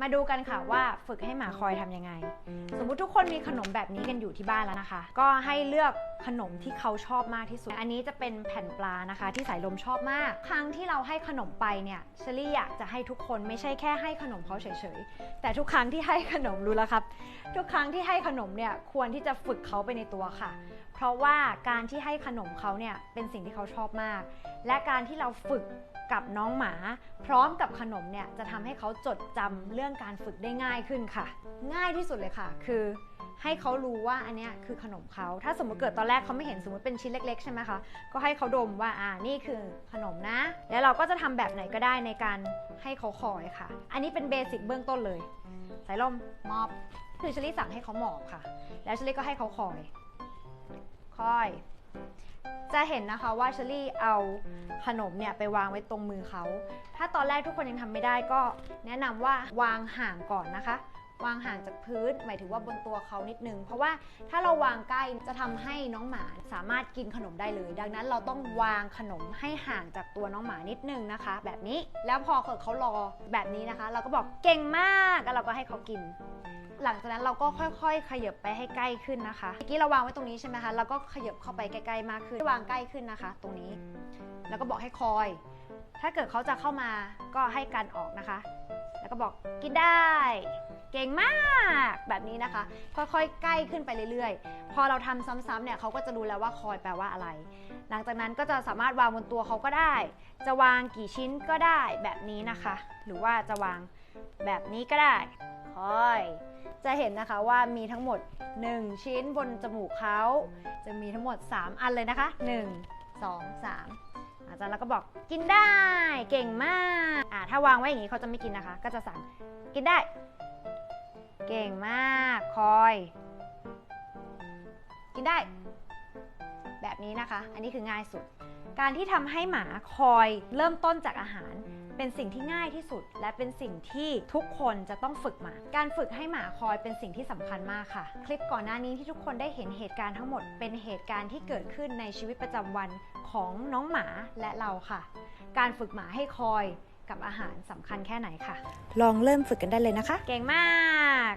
มาดูกันค่ะว่าฝึกให้หมาคอยทำยังไง สมมุติทุกคนมีขนมแบบนี้กันอยู่ที่บ้านแล้วนะคะ ก็ให้เลือกขนมที่เขาชอบมากที่สุด อันนี้จะเป็นแผ่นปลานะคะ ที่สายลมชอบมาก ครั้งที่เราให้ขนมไปเนี่ยเชอรี่อยากจะให้ทุกคนไม่ใช่แค่ให้ขนมเขาเฉยๆ แต่ทุกครั้งที่ให้ขนมรู้แล้วครับ ทุกครั้งที่ให้ขนมเนี่ยควรที่จะฝึกเขาไปในตัวค่ะ เพราะว่าการที่ให้ขนมเขาเนี่ยเป็นสิ่งที่เขาชอบมาก และการที่เราฝึก กับน้องหมา พร้อมกับขนมเนี่ยจะทำให้เขาจดจำเรื่องการฝึกได้ง่ายขึ้นค่ะ ง่ายที่สุดเลยค่ะ คือให้เขารู้ว่าอันเนี้ยคือขนมเขาถ้าสมมติเกิดตอนแรกเขาไม่เห็นสมมติเป็นชิ้นเล็กๆใช่ไหมคะก็ให้เขาดมว่าอ่านี่คือขนมนะ แล้วเราก็จะทำแบบไหนก็ได้ในการให้เขาคอยค่ะ อันนี้เป็นเบสิกเบื้องต้นเลยสายลมมอบคือชลี่สั่งให้เขาหมอบค่ะ แล้วชลี่ก็ให้เขาคอย คอย จะเห็นนะคะว่าเชอรี่เอาขนมเนี่ยไปวางไว้ตรงมือเขา ถ้าตอนแรกทุกคนยังทำไม่ได้ก็แนะนำว่าวางห่างก่อนนะคะ วางห่างจากพื้น หมายถึงว่าบนตัวเขานิดนึง เพราะว่าถ้าเราวางใกล้จะทำให้น้องหมาสามารถกินขนมได้เลย ดังนั้นเราต้องวางขนมให้ห่างจากตัวน้องหมานิดนึงนะคะ แบบนี้ แล้วพอเขารอแบบนี้นะคะ เราก็บอกเก่งมาก แล้วเราก็ให้เขากิน หลังจากนั้นเราก็ค่อย ๆ ขยับไปให้ใกล้ขึ้นนะคะเมื่อกี้เราวางไว้ตรงนี้ใช่ไหมคะเราก็ขยับเข้าไปใกล้ๆมากขึ้นวางใกล้ขึ้นนะคะ ตรงนี้ แล้วก็บอกให้คอย ถ้าเกิดเขาจะเข้ามาก็ให้กันออกนะคะ แล้วก็บอกกินได้ เก่งมากแบบนี้นะคะ ค่อยๆ ใกล้ขึ้นไปเรื่อยๆ พอเราทำซ้ำๆเนี่ยเขาก็จะรู้แล้วว่าคอยแปลว่าอะไร หลังจากนั้นก็จะสามารถวางบนตัวเขาก็ได้ จะวางกี่ชิ้นก็ได้แบบนี้นะคะ หรือว่าจะวางแบบนี้ก็ได้คอย จะเห็นนะคะว่ามีทั้งหมด 1 ชิ้นบนจมูกเขาจะมีทั้งหมด 3 อันเลยนะคะ 1 2 3 อาจารย์แล้วก็บอกกินได้เก่งมากอ่าถ้าวางไว้อย่างนี้เขาจะไม่กินนะคะ ก็จะสั่งกินได้ เก่งมากคอย กินได้ แบบนี้นะคะ อันนี้คือง่ายสุด การที่ทำให้หมาคอยเริ่มต้นจากอาหาร เป็นสิ่งที่ง่ายที่สุด และเป็นสิ่งที่ทุกคนจะต้องฝึกมา การฝึกให้หมาคอยเป็นสิ่งที่สำคัญมากค่ะ คลิปก่อนหน้านี้ที่ทุกคนได้เห็นเหตุการณ์ทั้งหมด เป็นเหตุการณ์ที่เกิดขึ้นในชีวิตประจำวันของน้องหมาและเราค่ะ การฝึกหมาให้คอยกับอาหารสำคัญแค่ไหนค่ะ ลองเริ่มฝึกกันได้เลยนะคะ เก่งมาก